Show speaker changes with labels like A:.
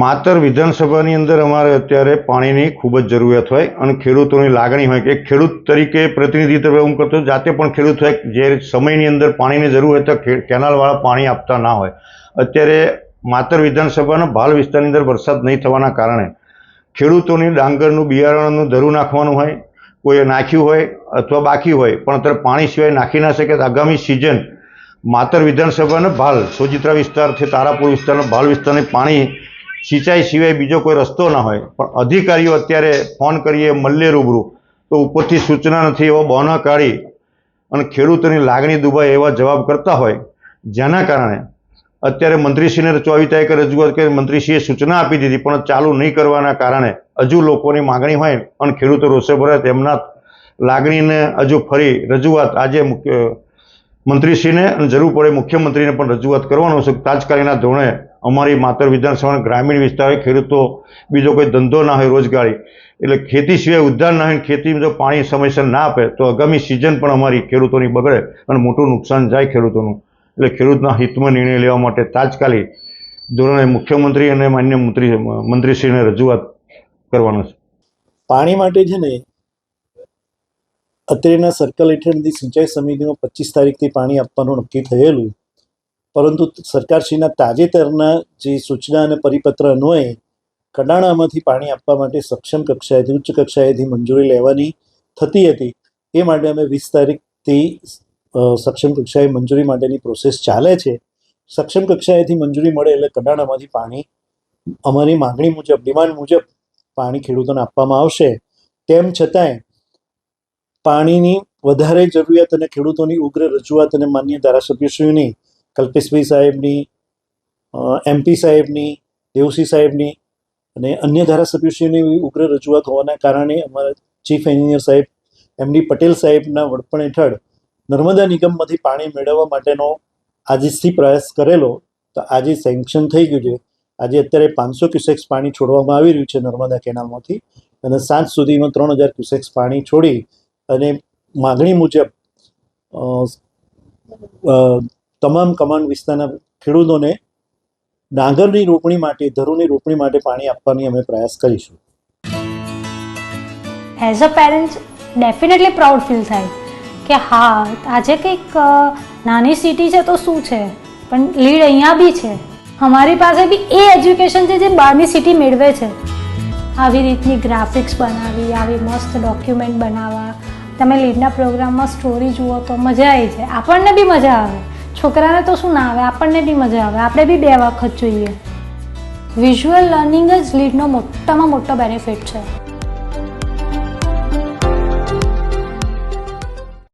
A: માતર વિધાનસભાની અંદર અમારે અત્યારે પાણીની ખૂબ જ જરૂરિયાત હોય અને ખેડૂતોની લાગણી હોય કે ખેડૂત તરીકે પ્રતિનિધિત્વ હું કરતો જાતે પણ ખેડૂત હોય, જે સમયની અંદર પાણીની જરૂર હોય તો કેનાલવાળા પાણી આપતા ના હોય. અત્યારે માતર વિધાનસભાના ભાલ વિસ્તારની અંદર વરસાદ નહીં થવાના કારણે ખેડૂતોની ડાંગરનું બિયારણનું ધરું નાખવાનું હોય, કોઈએ નાખ્યું હોય અથવા બાકી હોય, પણ અત્યારે પાણી સિવાય નાખી ના શકે આગામી સિઝન માતર વિધાનસભાના ભાલ, સોજિત્રા વિસ્તારથી તારાપુર વિસ્તારના ભાલ વિસ્તારની પાણી સિંચાઈ સિવાય બીજો કોઈ રસ્તો ના હોય. પણ અધિકારીઓ અત્યારે ફોન કરીએ મળીએ રૂબરૂ. તો ઉપરથી સૂચના નથી, એવો બહાના કાઢી અને ખેડૂતોની લાગણી દુભાય એવા જવાબ કરતા હોય. જેના કારણે અત્યારે મંત્રીશ્રીને ચોવીસ તારીખે રજૂઆત કરી, મંત્રીશ્રીએ સૂચના આપી દીધી, પણ ચાલુ નહીં કરવાના કારણે હજુ લોકોની માગણી હોય અને ખેડૂતો રોષે ભરે તેમના લાગણીને હજુ ફરી રજૂઆત આજે મુખ્ય મંત્રીશ્રીને અને જરૂર પડે મુખ્યમંત્રીને પણ રજૂઆત કરવાનો છે. તાજકાલીના ધોરણે અમારી માત્ર વિધાનસભાના ગ્રામીણ વિસ્તારે ખેડૂતો બીજો કોઈ ધંધો ના હોય રોજગારી, એટલે ખેતી સિવાય ઉદ્ધાર ના હોય ને ખેતીમાં જો પાણી સમયસર ના આપે, તો આગામી સિઝન પણ અમારી ખેડૂતોની બગડે અને મોટું નુકસાન જાય ખેડૂતોનું. એટલે ખેડૂતના હિતમાં નિર્ણય લેવા માટે તાત્કાલિક ધોરણે મુખ્યમંત્રી અને માન્ય મંત્રી, મંત્રીશ્રીને રજૂઆત કરવાનો છે.
B: પાણી માટે છે ને, અત્રેના સર્કલ હેઠળની સિંચાઈ સમિતિમાં પચીસ તારીખથી પાણી આપવાનું નક્કી થયેલું. પરંતુ સરકારશ્રીના તાજેતરના જે સૂચના અને પરિપત્ર અન્વયે કડાણામાંથી પાણી આપવા માટે સક્ષમ કક્ષાએથી, ઉચ્ચ કક્ષાએથી મંજૂરી લેવાની થતી હતી, એ માટે અમે વીસ તારીખથી સક્ષમ કક્ષાએ મંજૂરી માટેની પ્રોસેસ ચાલે છે. સક્ષમ કક્ષાએથી મંજૂરી મળે એટલે કડાણામાંથી પાણી, અમારી માંગણી મુજબ, ડિમાન્ડ મુજબ પાણી ખેડૂતોને આપવામાં આવશે. તેમ છતાંય પાણીની વધારે જરૂરિયાત અને ખેડૂતોની ઉગ્ર રજૂઆત અને માન્ય ધારાસભ્યશ્રીઓની કલ્પેશભાઈ સાહેબની એમપી સાહેબની, દેવસિંહ સાહેબની અને અન્ય ધારાસભ્યશ્રીઓની ઉગ્ર રજૂઆત હોવાના કારણે અમારા ચીફ એન્જિનિયર સાહેબ એમડી પટેલ સાહેબના વડપણ હેઠળ નર્મદા નિગમમાંથી પાણી મેળવવા માટેનો આજથી પ્રયાસ કરેલો, તો આજે સેન્કશન થઈ ગયું છે. આજે અત્યારે પાંચસો ક્યુસેક્સ પાણી છોડવામાં આવી રહ્યું છે નર્મદા કેનાલમાંથી અને સાંજ સુધીમાં ત્રણ હજાર ક્યુસેક્સ પાણી છોડી અને માગણી મુજબ તમામ કમાન્ડ વિસ્તારના ખેડૂતોને ડાંગરની રોપણી માટે, ધરુની રોપણી માટે પાણી આપવાની અમે પ્રયાસ કરીશું.
C: As a parents definitely proud feel થાય કે હા, આજે કંઈક નાની સિટી છે તો શું છે? પણ લીડ અહીંયા બી છે. અમારી પાસે બી એ એજ્યુકેશન છે જે બહારની સિટી મેળવે છે. આવી રીતની ગ્રાફિક્સ બનાવી, આવી મસ્ત ડોક્યુમેન્ટ બનાવવા. તમે લીડના પ્રોગ્રામમાં સ્ટોરી જુઓ તો મજા આવી જાય. આપણને બી મજા આવે. છોકરાને તો શું ના આવે? આપણને બી મજા આવે. આપણે બી બે વખત જોઈએ. વિઝ્યુઅલ લર્નિંગ જ લીડનો મોટામાં મોટો બેનિફિટ છે.